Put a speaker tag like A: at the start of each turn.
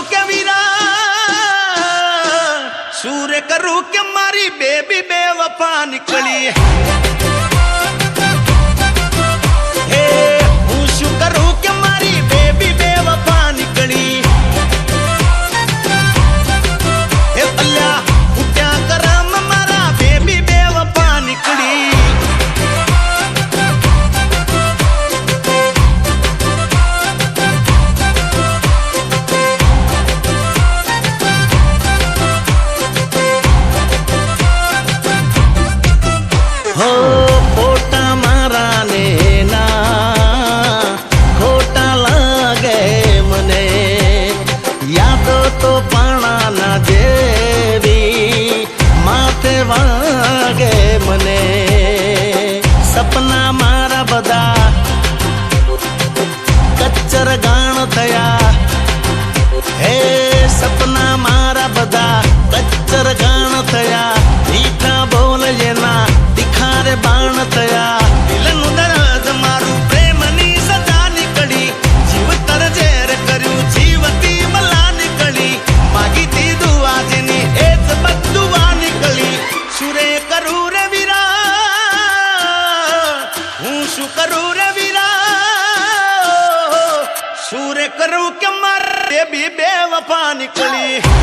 A: કરું કે વીરા શું રે કરું કે મારી બેબી બે વફા નીકળી તો પાણાના જેવી સુરે કરું રે વીરા હું શું કરું રે વીરા શું રે કરું કે મારે બી બે વફા નીકળી